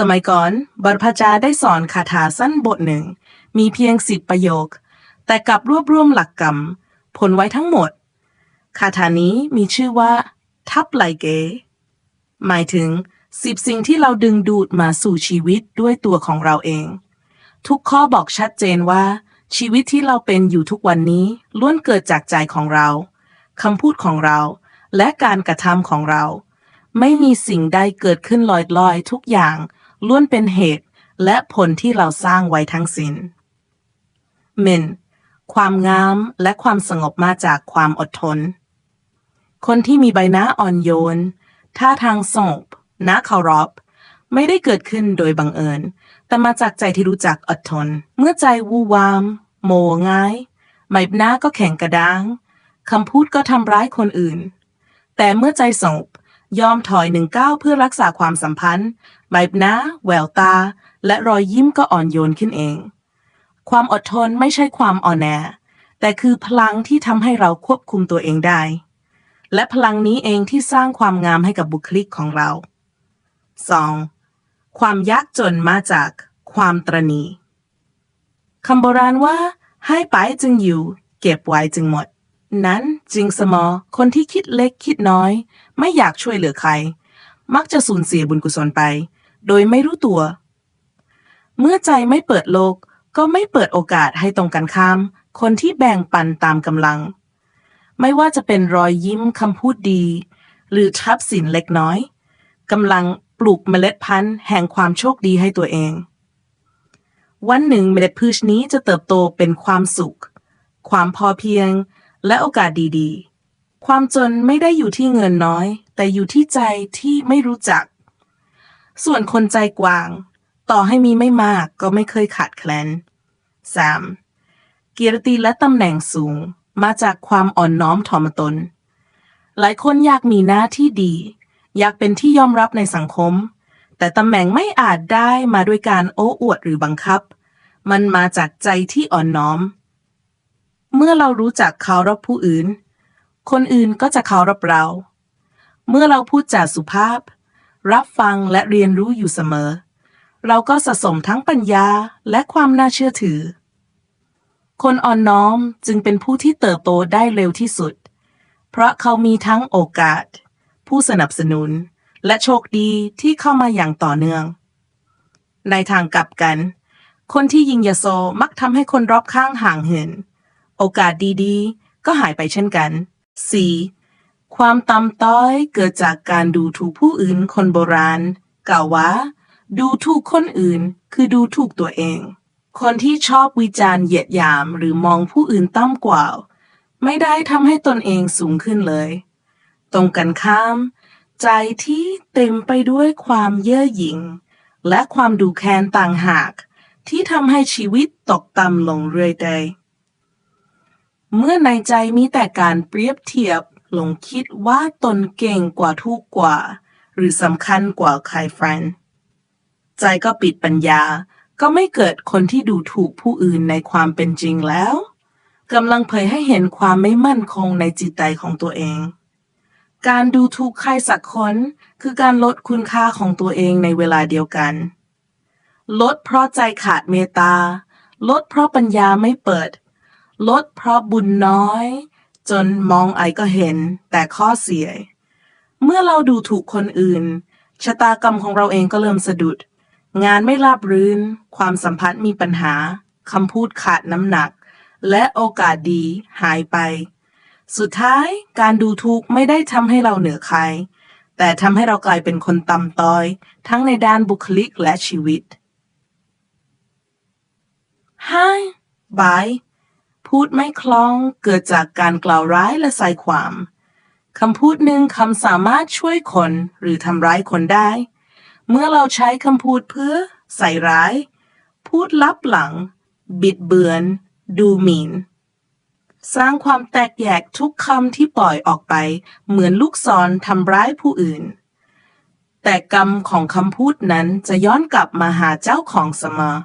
สมัยก่อนบรรพชาได้สอนคาถาสั้นบทหนึ่ง มีเพียงสิบประโยค แต่กลับรวบรวมหลักกรรม ผลไว้ทั้งหมด คาถานี้มีชื่อว่า ทับไหลเก หมายถึงสิบสิ่งที่เราดึงดูดมาสู่ชีวิตด้วยตัวของเราเอง ทุกข้อบอกชัดเจนว่า ชีวิตที่เราเป็นอยู่ทุกวันนี้ล้วนเกิดจากใจของเราคำพูดของเรา และการกระทำของเรา ไม่มีสิ่งใดเกิดขึ้นลอยๆ ทุกอย่าง ล้วนเป็นเหตุและผลที่เราสร้างไว้ทั้งสิน้นเมนความงามและความสงบมาจากความอดทน คนที่มีใบหน้าอ่อนโยน ท่าทางสงบน่าเคารพไม่ได้เกิดขึ้นโดยบังเอิญ แต่มาจากใจที่รู้จักอดทน เมื่อใจวูวาม โมง่ายใบหน้าก็แข็งกระด้างคำพูดก็ทำร้ายคนอื่น แต่เมื่อใจสงบยอมถอยหนึ่งก้าวเพื่อรักษาความสัมพันธ์ ใบหน้า แววตา และรอยยิ้มก็อ่อนโยนขึ้นเอง ความอดทนไม่ใช่ความอ่อนแอ แต่คือพลังที่ทำให้เราควบคุมตัวเองได้ และพลังนี้เองที่สร้างความงามให้กับบุคลิกของเรา 2. ความยากจนมาจากความตรณีคำโบราณว่า ให้ไปจึงอยู่ เก็บไว้จึงหมด นั้นจริงสมอคนที่คิดเล็กคิดน้อย ไม่อยากช่วยเหลือใคร มักจะสูญเสียบุญกุศลไป โดยไม่รู้ตัว เมื่อใจไม่เปิดโลกก็ไม่เปิดโอกาสให้ตรงกันข้าม คนที่แบ่งปันตามกำลัง ไม่ว่าจะเป็นรอยยิ้มคำพูดดี หรือทรัพย์สินเล็กน้อยกำลังปลูกเมล็ดพันธุ์แห่งความโชคดีให้ตัวเอง วันหนึ่งเมล็ดพืชนี้จะเติบโตเป็นความสุข ความพอเพียง และโอกาสดีๆ ความจนไม่ได้อยู่ที่เงินน้อย แต่อยู่ที่ใจที่ไม่รู้จัก ส่วนคนใจกว้าง ต่อให้มีไม่มากก็ไม่เคยขาดแคลน 3. เกียรติและตำแหน่งสูงมาจากความอ่อนน้อมถ่อมตน หลายคนอยากมีหน้าที่ดี อยากเป็นที่ยอมรับในสังคม แต่ตำแหน่งไม่อาจได้มาด้วยการโอ้อวดหรือบังคับ มันมาจากใจที่อ่อนน้อม เมื่อเรารู้จักเคารพผู้อื่น คนอื่นก็จะเคารพเรา เมื่อเราพูดจาสุภาพ รับฟังและเรียนรู้อยู่เสมอ เราก็สะสมทั้งปัญญาและความน่าเชื่อถือ คนอ่อนน้อมจึงเป็นผู้ที่เติบโตได้เร็วที่สุด เพราะเขามีทั้งโอกาส ผู้สนับสนุน และโชคดีที่เข้ามาอย่างต่อเนื่อง ในทางกลับกัน คนที่ยิงยโสมักทำให้คนรอบข้างห่างเหิน โอกาสดีๆ ก็หายไปเช่นกัน 4. ความตำต้อยเกิดจากการดูถูกผู้อื่นคนโบราณ กล่าวว่า ดูถูกคนอื่น คือดูถูกตัวเอง คนที่ชอบวิจารณ์เหยียดหยามหรือมองผู้อื่นต่ำกว่า ไม่ได้ทำให้ตนเองสูงขึ้นเลย ตรงกันข้าม ใจที่เต็มไปด้วยความเย่อหยิ่ง และความดูแคลนต่างหาก ที่ทำให้ชีวิตตกต่ำลงเรื่อยไปเมื่อในใจมีแต่การเปรียบเทียบ หลงคิดว่าตนเก่งกว่าทุกกว่า หรือสำคัญกว่าใครแฟนใจก็ปิดปัญญาก็ไม่เกิดคนที่ดูถูกผู้อื่นในความเป็นจริงแล้วกำลังเผยให้เห็นความไม่มั่นคงในจิตใจของตัวเอง การดูถูกใครสักคนคือการลดคุณค่าของตัวเองในเวลาเดียวกัน ลดเพราะใจขาดเมตตา ลดเพราะปัญญาไม่เปิด ลดเพราะบุญน้อย จนมองไอก็เห็นแต่ข้อเสีย เมื่อเราดูถูกคนอื่น ชะตากรรมของเราเองก็เริ่มสะดุด งานไม่ราบรื่น ความสัมพันธ์มีปัญหาคำพูดขาดน้ำหนัก และโอกาสดีหายไป สุดท้ายการดูถูกไม่ได้ทำให้เราเหนือใคร แต่ทำให้เรากลายเป็นคนต่ำต้อย ทั้งในด้านบุคลิกและชีวิต Hi Bye พูดไม่คล่องเกิดจากการกล่าวร้ายและใส่ความคำพูดหนึ่งคำสามารถช่วยคนหรือทำร้ายคนได้ เมื่อเราใช้คำพูดเพื่อใส่ร้าย พูดลับหลัง บิดเบือน ดูหมิ่น สร้างความแตกแยกทุกคำที่ปล่อยออกไป เหมือนลูกศรทำร้ายผู้อื่น แต่กรรมของคำพูดนั้นจะย้อนกลับมาหาเจ้าของเสมอ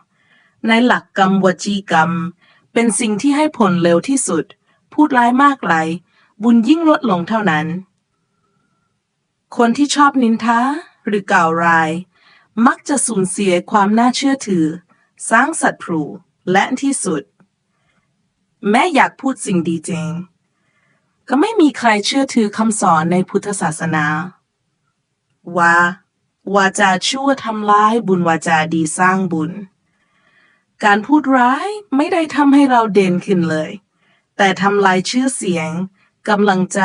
ในหลักกรรมวจีกรรม เป็นสิ่งที่ให้ผลเร็วที่สุด พูดร้ายมากไรบุญยิ่งลดลงเท่านั้น คนที่ชอบนินทาหรือกล่าวร้าย มักจะสูญเสียความน่าเชื่อถือ สร้างศัตรูและที่สุด แม้อยากพูดสิ่งดีจริง ก็ไม่มีใครเชื่อถือคำสอนในพุทธศาสนา ว่า วาจาชั่วทำร้ายบุญวาจาดีสร้างบุญ การพูดร้ายไม่ได้ทำให้เราเด่นขึ้นเลย แต่ทำลายชื่อเสียงกำลังใจ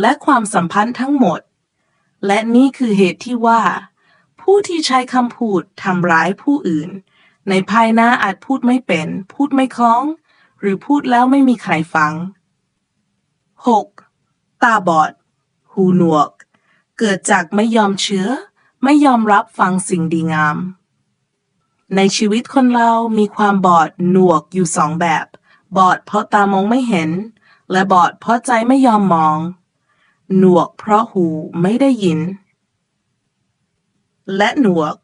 และความสัมพันธ์ทั้งหมด และนี่คือเหตุที่ว่า ผู้ที่ใช้คำพูดทำร้ายผู้อื่น ในภายหน้าอาจพูดไม่เป็น พูดไม่คล่อง หรือพูดแล้วไม่มีใครฟัง 6. ตาบอด หูหนวก เกิดจากไม่ยอมเชื้อ ไม่ยอมรับฟังสิ่งดีงาม ในชีวิตคนเรามีความบอดหนวกอยู่สองแบบ บอดเพราะตามองไม่เห็น และบอดเพราะใจไม่ยอมมอง หนวกเพราะหูไม่ได้ยิน และหนวก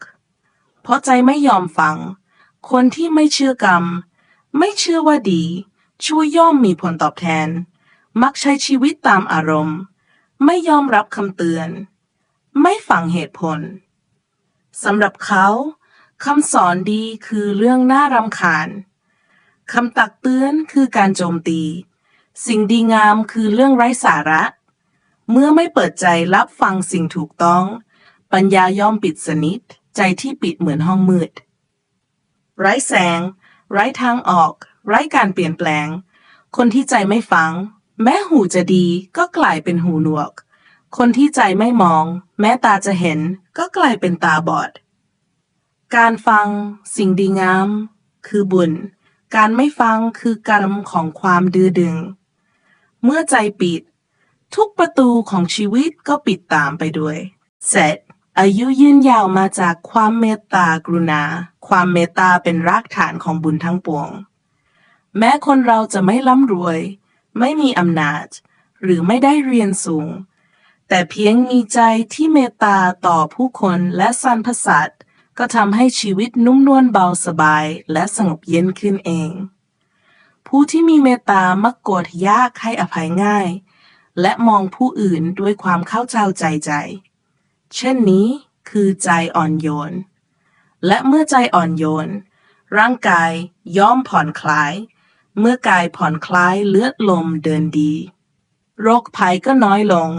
เพราะใจไม่ยอมฟัง คนที่ไม่เชื่อกรรม ไม่เชื่อว่าดีช่วยย่อมมีผลตอบแทน มักใช้ชีวิตตามอารมณ์ ไม่ยอมรับคำเตือน ไม่ฟังเหตุผลสำหรับเขา คำสอนดีคือเรื่องน่ารำคาญ คำตักเตือนคือการโจมตี สิ่งดีงามคือเรื่องไร้สาระ เมื่อไม่เปิดใจรับฟังสิ่งถูกต้อง ปัญญาย่อมปิดสนิท ใจที่ปิดเหมือนห้องมืด ไร้แสง ไร้ทางออก ไร้การเปลี่ยนแปลง คนที่ใจไม่ฟัง แม้หูจะดีก็กลายเป็นหูหนวก คนที่ใจไม่มอง แม้ตาจะเห็นก็กลายเป็นตาบอด การฟังสิ่งดีงาม คือบุญ การไม่ฟังคือกรรมของความดื้อดึง เมื่อใจปิด ทุกประตูของชีวิตก็ปิดตามไปด้วยเสร็จอายุยืนยาวมาจากความเมตตากรุณา ความเมตตาเป็นรากฐานของบุญทั้งปวง แม้คนเราจะไม่ร่ำรวย ไม่มีอำนาจ หรือไม่ได้เรียนสูง แต่เพียงมีใจที่เมตตาต่อผู้คนและสรรพสัตว์ ก็ทำให้ชีวิตนุ่มนวลเบาสบายและสงบเย็นขึ้นเอง ผู้ที่มีเมตตามักโกรธยากให้อภัยง่าย และมองผู้อื่นด้วยความเข้าใจใจใจ เช่นนี้คือใจอ่อนโยน และเมื่อใจอ่อนโยน ร่างกายย่อมผ่อนคลาย เมื่อกายผ่อนคลายเลือดลมเดินดี โรคภัยก็น้อยลง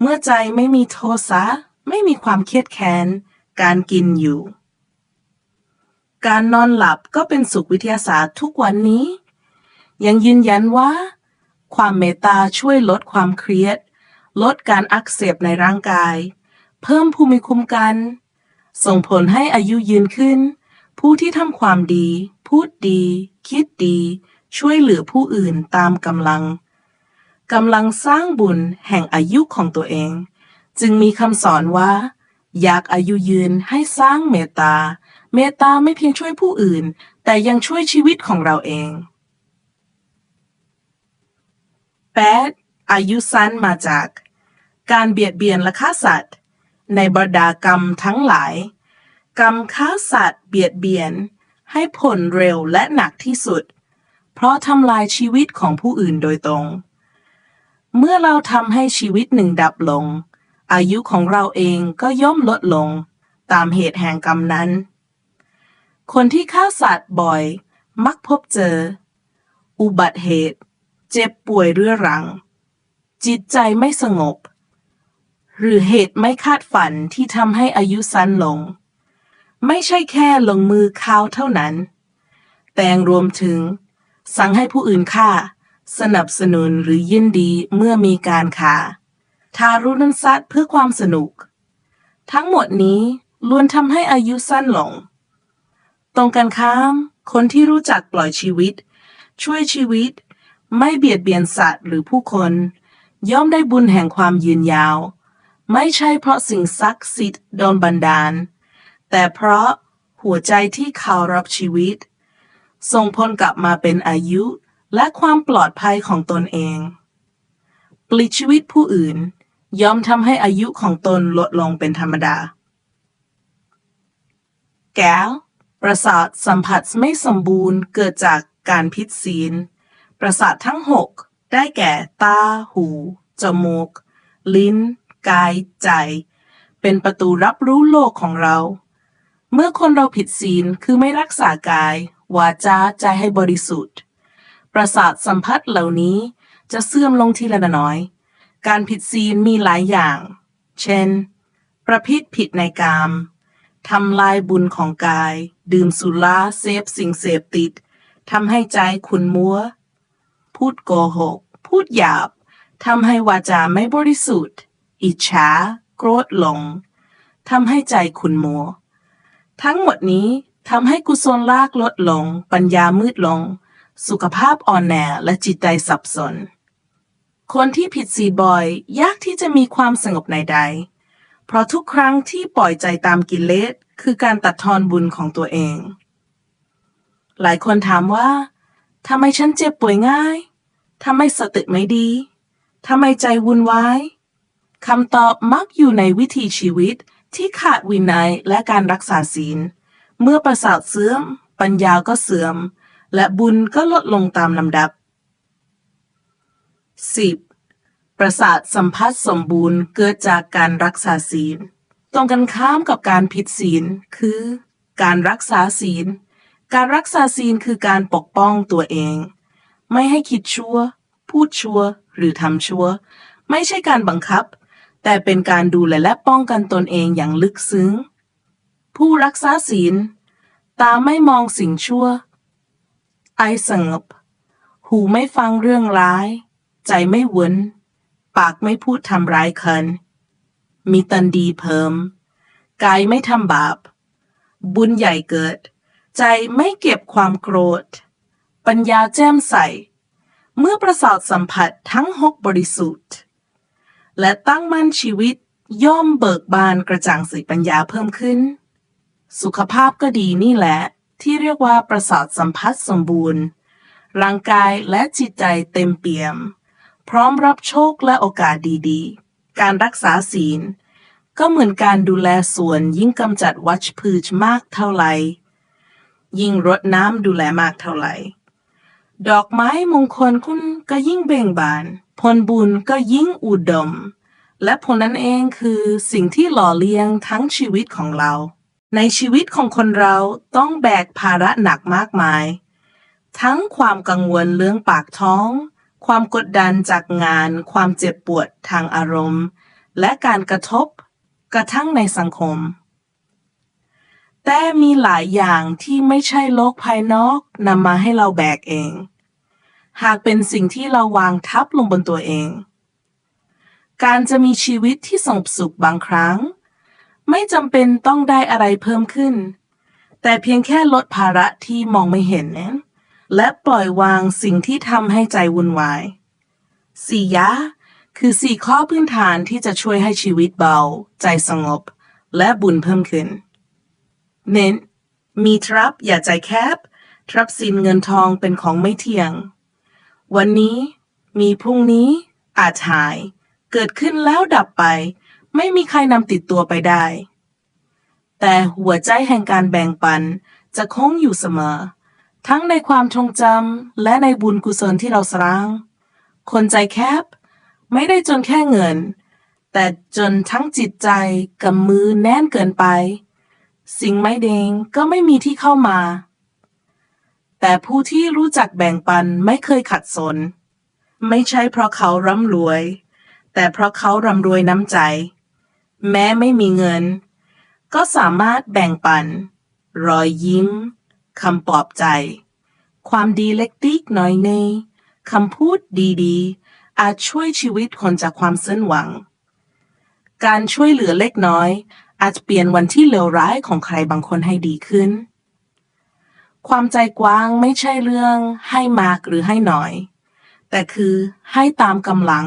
เมื่อใจไม่มีโทสะไม่มีความเครียดแค้นการกินอยู่ การนอนหลับก็เป็นสุขวิทยาศาสตร์ทุกวันนี้ ยังยืนยันว่า ความเมตตาช่วยลดความเครียด ลดการอักเสบในร่างกาย เพิ่มภูมิคุ้มกัน ส่งผลให้อายุยืนขึ้น ผู้ที่ทำความดี พูดดี คิดดี ช่วยเหลือผู้อื่นตามกำลังกำลังสร้างบุญแห่งอายุของตัวเอง จึงมีคำสอนว่า อยากอายุยืนให้สร้างเมตตา เมตตาไม่เพียงช่วยผู้อื่น แต่ยังช่วยชีวิตของเราเอง 8. อายุสั้นมาจาก การเบียดเบียนและฆ่าสัตว์ ในบรรดากรรมทั้งหลาย กรรมฆ่าสัตว์เบียดเบียน ให้ผลเร็วและหนักที่สุด เพราะทำลายชีวิตของผู้อื่นโดยตรง เมื่อเราทำให้ชีวิตหนึ่งดับลง อายุของเราเองก็ย่อมลดลงตามเหตุแห่งกรรมนั้น คนที่ฆ่าสัตว์บ่อย มักพบเจอ อุบัติเหตุ เจ็บป่วยเรื้อรัง จิตใจไม่สงบ หรือเหตุไม่คาดฝันที่ทำให้อายุสั้นลง ไม่ใช่แค่ลงมือฆ่าเท่านั้น แต่งรวมถึง สั่งให้ผู้อื่นฆ่า สนับสนุนหรือยินดีเมื่อมีการฆ่า ทารุณสัตว์เพื่อความสนุก ทั้งหมดนี้ล้วนทำให้อายุสั้นลง ตรงกันข้าม คนที่รู้จักปล่อยชีวิต ช่วยชีวิต ไม่เบียดเบียนสัตว์หรือผู้คน ย่อมได้บุญแห่งความยืนยาว ไม่ใช่เพราะสิ่งศักดิ์สิทธิ์โดนบันดาล แต่เพราะหัวใจที่เคารพชีวิต ส่งผลกลับมาเป็นอายุและความปลอดภัยของตนเอง ปลิดชีวิตผู้อื่น ย่อมทำให้อายุของตนลดลงเป็นธรรมดา แก้วประสาทสัมผัสไม่สมบูรณ์เกิดจากการพิษศีล ประสาททั้งหกได้แก่ตา หู จมูก ลิ้น กาย ใจ เป็นประตูรับรู้โลกของเรา เมื่อคนเราผิดศีลคือไม่รักษากาย วาจาใจให้บริสุทธิ์ ประสาทสัมผัสเหล่านี้จะเสื่อมลงทีละน้อย การผิดศีลมีหลายอย่าง เช่น ประพฤติผิดในกาม ทำลายบุญของกาย ดื่มสุราเสพสิ่งเสพติด ทำให้ใจขุนมัว พูดโกหก พูดหยาบ ทำให้วาจาไม่บริสุทธิ์ อิจฉา โกรธหลง ทำให้ใจขุนมัว ทั้งหมดนี้ทำให้กุศลลากลดลง ปัญญามืดลง สุขภาพอ่อนแอและจิตใจสับสน คนที่ผิดศีลบ่อย ยากที่จะมีความสงบในใด เพราะทุกครั้งที่ปล่อยใจตามกิเลสคือการตัดทอนบุญของตัวเอง หลายคนถามว่าทำไมฉันเจ็บป่วยง่ายทำไมสติไม่ดีทำไมใจวุ่นวายคำตอบมักอยู่ในวิถีชีวิตที่ขาดวินัยและการรักษาศีล เมื่อประสาทเสื่อม ปัญญาก็เสื่อม และบุญก็ลดลงตามลำดับ 10. ประสาทสัมผัสสมบูรณ์เกิดจากการรักษาศีล ตรงกันข้ามกับการผิดศีล คือ การรักษาศีล การรักษาศีลคือการปกป้องตัวเอง ไม่ให้คิดชั่ว พูดชั่ว หรือทำชั่ว ไม่ใช่การบังคับ แต่เป็นการดูแลและป้องกันตนเองอย่างลึกซึ้ง ผู้รักษาศีล ตาไม่มองสิ่งชั่ว ไอสงบ หูไม่ฟังเรื่องร้าย ใจไม่หวนปากไม่พูดทำร้ายคนมีตันดีเพิ่ม กายไม่ทำบาป บุญใหญ่เกิด ใจไม่เก็บความโกรธ ปัญญาแจ่มใส เมื่อประสาทสัมผัสทั้งหกบริสุทธิ์ และตั้งมั่นชีวิตย่อมเบิกบานกระจ่างใสปัญญาเพิ่มขึ้น สุขภาพก็ดีนี่แหละ ที่เรียกว่าประสาทสัมผัสสมบูรณ์ ร่างกายและจิตใจเต็มเปี่ยม พร้อมรับโชคและโอกาสดีๆ การรักษาศีล ก็เหมือนการดูแลสวนยิ่งกำจัดวัชพืชมากเท่าไหร่ ยิ่งรดน้ำดูแลมากเท่าไหร่ ดอกไม้มงคลคุณก็ยิ่งเบ่งบาน ผลบุญก็ยิ่งอุดม และผลนั้นเองคือสิ่งที่หล่อเลี้ยงทั้งชีวิตของเรา ในชีวิตของคนเราต้องแบกภาระหนักมากมาย ทั้งความกังวลเรื่องปากท้อง ความกดดันจากงาน ความเจ็บปวดทางอารมณ์ และการกระทบกระทั่งในสังคม แต่มีหลายอย่างที่ไม่ใช่โลกภายนอกนำมาให้เราแบกเอง หากเป็นสิ่งที่เราวางทับลงบนตัวเอง การจะมีชีวิตที่สงบสุขบางครั้ง ไม่จำเป็นต้องได้อะไรเพิ่มขึ้น แต่เพียงแค่ลดภาระที่มองไม่เห็นนั้น และปล่อยวางสิ่งที่ทำให้ใจวุ่นวายสี่ยะ คือสี่ข้อพื้นฐานที่จะช่วยให้ชีวิตเบา ใจสงบ และบุญเพิ่มขึ้น เน้น มีทรัพย์อย่าใจแคบ ทรัพย์สินเงินทองเป็นของไม่เที่ยง วันนี้ มีพรุ่งนี้ อาจหาย เกิดขึ้นแล้วดับไป ไม่มีใครนำติดตัวไปได้ แต่หัวใจแห่งการแบ่งปันจะคงอยู่เสมอ ทั้งในความทรงจำและในบุญกุศลที่เราสร้าง คนใจแคบ ไม่ได้จนแค่เงิน แต่จนทั้งจิตใจกับมือแน่นเกินไป สิ่งไม่เดงก็ไม่มีที่เข้ามา แต่ผู้ที่รู้จักแบ่งปันไม่เคยขัดสน ไม่ใช่เพราะเขาร่ำรวย แต่เพราะเขาร่ำรวยน้ำใจ แม้ไม่มีเงิน ก็สามารถแบ่งปัน รอยยิ้ม คำปลอบใจ ความดีเล็กติกน้อยเนคำพูดดีๆ อาจช่วยชีวิตคนจากความสิ้นหวัง การช่วยเหลือเล็กน้อย อาจเปลี่ยนวันที่เลวร้ายของใครบางคนให้ดีขึ้น ความใจกว้างไม่ใช่เรื่องให้มากหรือให้น้อย แต่คือให้ตามกำลัง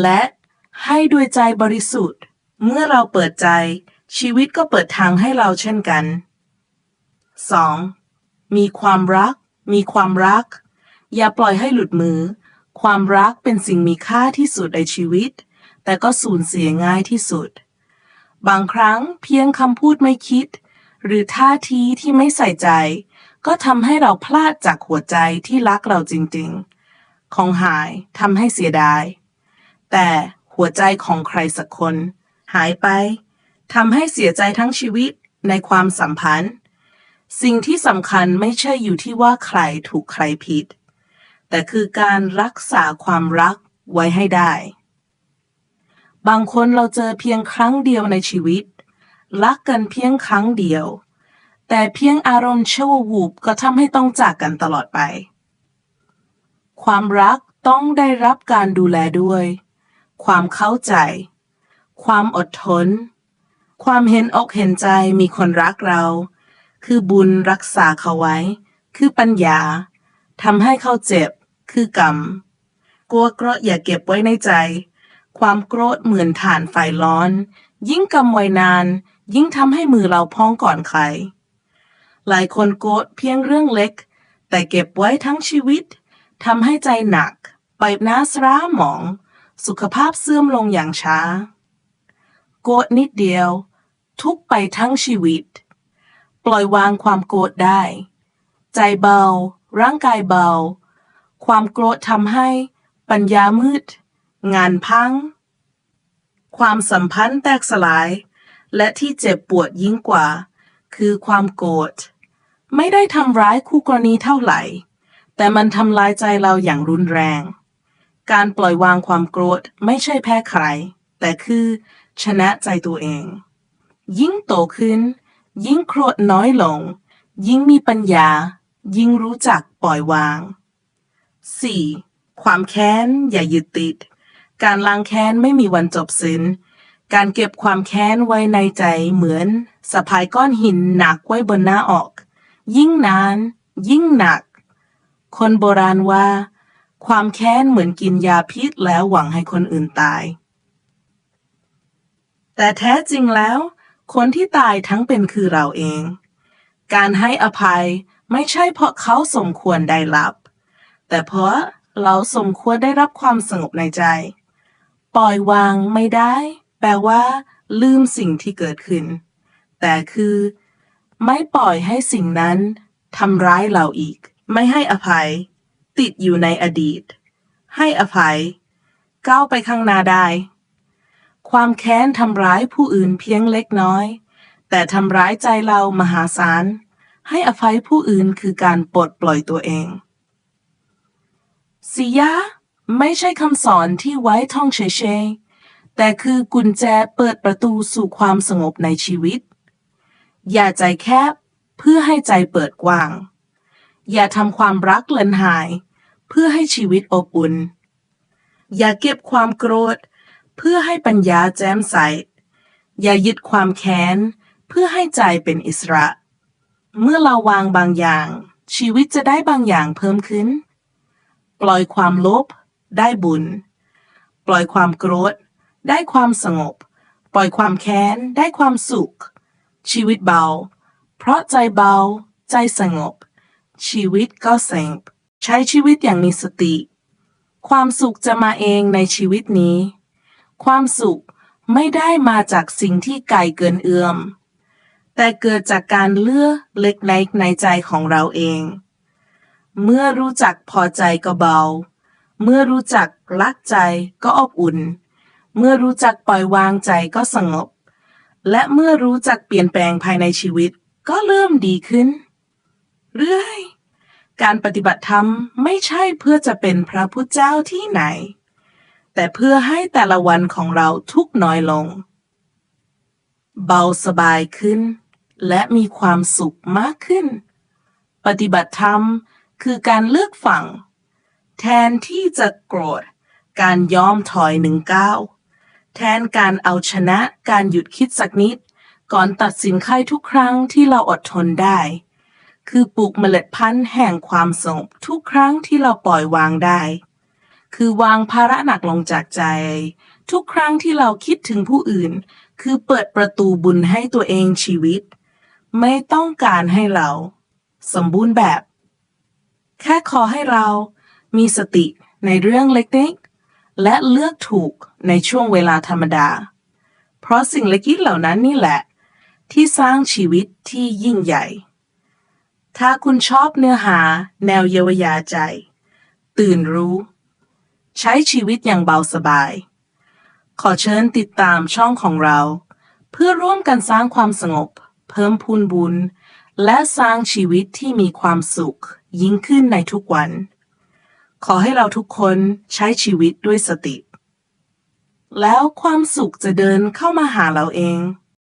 และให้ด้วยใจบริสุทธิ์ เมื่อเราเปิดใจ ชีวิตก็เปิดทางให้เราเช่นกัน 2. มีความรัก มีความรัก อย่าปล่อยให้หลุดมือ ความรักเป็นสิ่งมีค่าที่สุดในชีวิต แต่ก็สูญเสียง่ายที่สุด บางครั้งเพียงคำพูดไม่คิด หรือท่าทีที่ไม่ใส่ใจ ก็ทำให้เราพลาดจากหัวใจที่รักเราจริงๆ ของหายทำให้เสียดาย แต่หัวใจของใครสักคน หายไปทำให้เสียใจทั้งชีวิตในความสัมพันธ์ สิ่งที่สำคัญไม่ใช่อยู่ที่ว่าใครถูกใครผิด แต่คือการรักษาความรักไว้ให้ได้ บางคนเราเจอเพียงครั้งเดียวในชีวิต รักกันเพียงครั้งเดียว แต่เพียงอารมณ์ชั่ววูบก็ทำให้ต้องจากกันตลอดไป ความรักต้องได้รับการดูแลด้วย ความเข้าใจ ความอดทน ความเห็นอกเห็นใจมีคนรักเรา คือบุญรักษาเขาไว้ คือปัญญาทำให้เขาเจ็บ คือกรรมกลัวเกราะอย่าเก็บไว้ในใจ ความโกรธเหมือนถ่านไฟร้อน ยิ่งกำไว้นาน ยิ่งทำให้มือเราพองก่อนใคร หลายคนโกรธเพียงเรื่องเล็ก แต่เก็บไว้ทั้งชีวิตทำให้ใจหนัก ไปหน้าสร้าหมอง สุขภาพเสื่อมลงอย่างช้า โกรธนิดเดียว ทุกไปทั้งชีวิต ปล่อยวางความโกรธได้ ใจเบา ร่างกายเบา ความโกรธทำให้ปัญญามืด งานพัง ความสัมพันธ์แตกสลาย และที่เจ็บปวดยิ่งกว่า คือความโกรธไม่ได้ทำร้ายคู่กรณีเท่าไหร่ แต่มันทำลายใจเราอย่างรุนแรง การปล่อยวางความโกรธไม่ใช่แพ้ใคร แต่คือชนะใจตัวเอง ยิ่งโตขึ้น ยิ่งโกรธน้อยลง ยิ่งมีปัญญา ยิ่งรู้จักปล่อยวาง 4. ความแค้นอย่ายึดติด การล้างแค้นไม่มีวันจบสิ้น การเก็บความแค้นไว้ในใจเหมือนสะพายก้อนหินหนักไว้บนหน้าอก ยิ่งนาน ยิ่งหนัก คนโบราณว่า ความแค้นเหมือนกินยาพิษแล้วหวังให้คนอื่นตาย แต่แท้จริงแล้ว คนที่ตายทั้งเป็นคือเราเอง การให้อภัยไม่ใช่เพราะเขาสมควรได้รับ แต่เพราะเราสมควรได้รับความสงบในใจ ปล่อยวางไม่ได้ แปลว่า ลืมสิ่งที่เกิดขึ้น แต่คือ ไม่ปล่อยให้สิ่งนั้นทำร้ายเราอีก ไม่ให้อภัย ติดอยู่ในอดีต ให้อภัย ก้าวไปข้างหน้าได้ ความแค้นทำร้ายผู้อื่นเพียงเล็กน้อย แต่ทำร้ายใจเรามหาศาล ให้อภัยผู้อื่นคือการปลดปล่อยตัวเองสิยะไม่ใช่คำสอนที่ไว้ท่องเฉยๆ แต่คือกุญแจเปิดประตูสู่ความสงบในชีวิต อย่าใจแคบเพื่อให้ใจเปิดกว้าง อย่าทำความรักเลือนหาย เพื่อให้ชีวิตอบอุ่น อย่าเก็บความโกรธ เพื่อให้ปัญญาแจ่มใส อย่ายึดความแค้น เพื่อให้ใจเป็นอิสระ เมื่อเราวางบางอย่าง ชีวิตจะได้บางอย่างเพิ่มขึ้น ปล่อยความโลภได้บุญ ปล่อยความโกรธ ได้ความสงบ ปล่อยความแค้น ได้ความสุข ชีวิตเบา เพราะใจเบา ใจสงบ ชีวิตก็สงบใช้ชีวิตอย่างมีสติ ความสุขจะมาเองในชีวิตนี้ ความสุขไม่ได้มาจากสิ่งที่ไกลเกินเอื้อม แต่เกิดจากการเลือกเล็กในในใจของเราเอง เมื่อรู้จักพอใจก็เบา เมื่อรู้จักรักใจก็อบอุ่น เมื่อรู้จักปล่อยวางใจก็สงบ และเมื่อรู้จักเปลี่ยนแปลงภายในชีวิตก็เริ่มดีขึ้น เรื่อย การปฏิบัติธรรมไม่ใช่เพื่อจะเป็นพระพุทธเจ้าที่ไหน แต่เพื่อให้แต่ละวันของเราทุกน้อยลง เบาสบายขึ้น และมีความสุขมากขึ้น ปฏิบัติธรรมคือการเลือกฝั่ง แทนที่จะโกรธ การยอมถอยหนึ่งก้าวแทนการเอาชนะการหยุดคิดสักนิด ก่อนตัดสินใครทุกครั้งที่เราอดทนได้ คือปลูกเมล็ดพันธุ์แห่งความสงบทุกครั้งที่เราปล่อยวางได้ คือวางภาระหนักลงจากใจ ทุกครั้งที่เราคิดถึงผู้อื่น คือเปิดประตูบุญให้ตัวเองชีวิต ไม่ต้องการให้เรา สมบูรณ์แบบ แค่ขอให้เรามีสติในเรื่องเล็กๆ และเลือกถูกในช่วงเวลาธรรมดา เพราะสิ่งเล็กๆเหล่านั้นนี่แหละ ที่สร้างชีวิตที่ยิ่งใหญ่ ถ้าคุณชอบเนื้อหาแนวเยาวยาใจ ตื่นรู้ ใช้ชีวิตอย่างเบาสบาย ขอเชิญติดตามช่องของเรา เพื่อร่วมกันสร้างความสงบ เพิ่มพูนบุญ และสร้างชีวิตที่มีความสุข ยิ่งขึ้นในทุกวัน ขอให้เราทุกคนใช้ชีวิตด้วยสติ แล้วความสุขจะเดินเข้ามาหาเราเอง